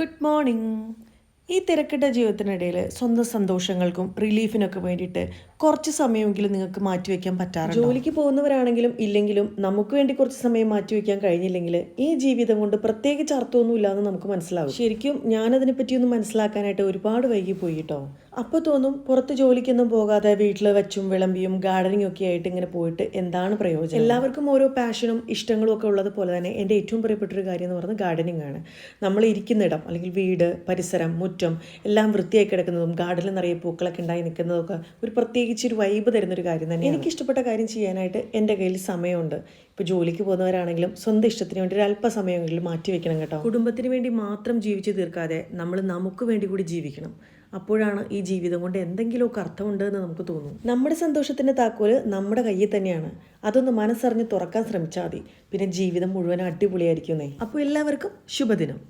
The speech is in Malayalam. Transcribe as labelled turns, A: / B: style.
A: ഗുഡ് മോർണിംഗ് ഈ തിരക്കിട്ട ജീവിതത്തിനിടയിൽ സ്വന്തം സന്തോഷങ്ങൾക്കും റിലീഫിനൊക്കെ വേണ്ടിയിട്ട് കുറച്ച് സമയമെങ്കിലും നിങ്ങൾക്ക് മാറ്റിവെക്കാൻ പറ്റാറുണ്ട്? ജോലിക്ക് പോകുന്നവരാണെങ്കിലും ഇല്ലെങ്കിലും നമുക്ക് വേണ്ടി കുറച്ച് സമയം മാറ്റിവെക്കാൻ കഴിഞ്ഞില്ലെങ്കിൽ ഈ ജീവിതം കൊണ്ട് പ്രത്യേകിച്ച് അർത്ഥമൊന്നും എന്ന് നമുക്ക് മനസ്സിലാവും. ശരിക്കും ഞാനതിനെ പറ്റിയൊന്നും മനസ്സിലാക്കാനായിട്ട് ഒരുപാട് വൈകി പോയി കേട്ടോ. അപ്പോൾ തോന്നും പുറത്ത് ജോലിക്കൊന്നും പോകാതെ വീട്ടിൽ വെച്ചും വിളമ്പിയും ഗാർഡനിങ് ഒക്കെ ആയിട്ട് ഇങ്ങനെ പോയിട്ട് എന്താണ് പ്രയോജനം? എല്ലാവർക്കും ഓരോ പാഷനും ഇഷ്ടങ്ങളും ഒക്കെ ഉള്ളത് പോലെ തന്നെ എന്റെ ഏറ്റവും പ്രിയപ്പെട്ട ഒരു കാര്യം എന്ന് പറയുന്നത് ഗാർഡനിങ് ആണ്. നമ്മൾ ഇരിക്കുന്നിടം അല്ലെങ്കിൽ വീട് പരിസരം മുറ്റം എല്ലാം വൃത്തിയായി കിടക്കുന്നതും ഗാർഡനിൽ നിറയെ പൂക്കളൊക്കെ ഉണ്ടായി നിൽക്കുന്നതൊക്കെ ഒരു പ്രത്യേകിച്ച് ഒരു വൈബ് തരുന്നൊരു കാര്യം തന്നെ എനിക്ക് ഇഷ്ടപ്പെട്ട കാര്യം ചെയ്യാനായിട്ട് എന്റെ കയ്യിൽ സമയമുണ്ട്. ഇപ്പോൾ ജോലിക്ക് പോകുന്നവരാണെങ്കിലും സ്വന്തം ഇഷ്ടത്തിന് വേണ്ടി ഒരു അല്പസമയമെങ്കിലും മാറ്റി വെക്കണം കേട്ടോ. കുടുംബത്തിന് വേണ്ടി മാത്രം ജീവിച്ചു തീർക്കാതെ നമ്മൾ നമുക്ക് വേണ്ടി കൂടി ജീവിക്കണം. അപ്പോഴാണ് ഈ ജീവിതം കൊണ്ട് എന്തെങ്കിലുമൊക്കെ അർത്ഥമുണ്ട് എന്ന് നമുക്ക് തോന്നും. നമ്മുടെ സന്തോഷത്തിന്റെ താക്കോൽ നമ്മുടെ കയ്യിൽ തന്നെയാണ്. അതൊന്ന് മനസ്സറിഞ്ഞ് തുറക്കാൻ ശ്രമിച്ചാൽ മതി. പിന്നെ ജീവിതം മുഴുവൻ അടിപൊളിയായിരിക്കുന്നേ അപ്പോൾ എല്ലാവർക്കും ശുഭദിനം.